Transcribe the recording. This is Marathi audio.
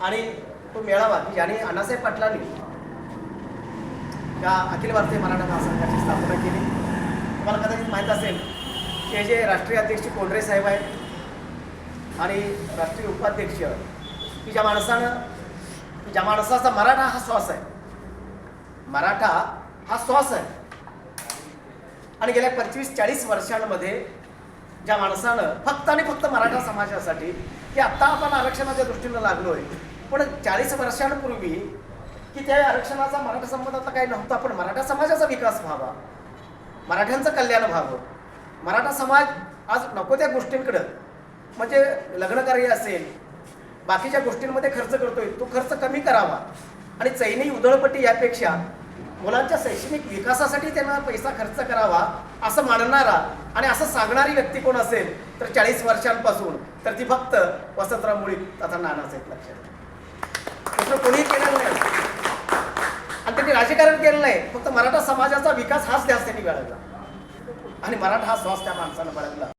आणि तो मेळावा की ज्याने अण्णासाहेब पाटलांनी या अखिल भारतीय मराठा महासंघाची स्थापना केली. तुम्हाला कदाचित माहीत असेल की हे जे राष्ट्रीय अध्यक्ष कोंडरे साहेब आहेत आणि राष्ट्रीय उपाध्यक्ष की ज्या माणसानं ज्या माणसाचा मराठा हा श्वास आहे. मराठा हा श्वास आहे. आणि गेल्या पंचवीस चाळीस वर्षांमध्ये ज्या माणसानं फक्त आणि फक्त मराठा समाजासाठी की आत्ता आपण आरक्षणाच्या दृष्टीनं लागलोय. पण चाळीस वर्षांपूर्वी की त्या आरक्षणाचा मराठा संबंध आता काही नव्हता पण मराठा समाजाचा विकास व्हावा. मराठ्यांचं कल्याण व्हावं. मराठा समाज आज नको त्या गोष्टींकडं. म्हणजे लग्नकार्य असेल बाकीच्या गोष्टींमध्ये खर्च करतोय तो खर्च कमी करावा. आणि चैनी उधळपट्टी यापेक्षा मुलांच्या शैक्षणिक विकासासाठी त्यांना पैसा खर्च करावा असं मानणारा आणि असं सांगणारी व्यक्ती कोण असेल तर चाळीस वर्षांपासून तर ती फक्त वसंतराव मुळी तथा नानासाहेब लक्षात दुसरं कोणीही केलेलं नाही. आणि त्यांनी राजकारण केलं नाही. फक्त मराठा समाजाचा विकास हाच ध्यास त्यांनी बाळगला आणि मराठा हा श्वास त्या माणसानं बाळगला.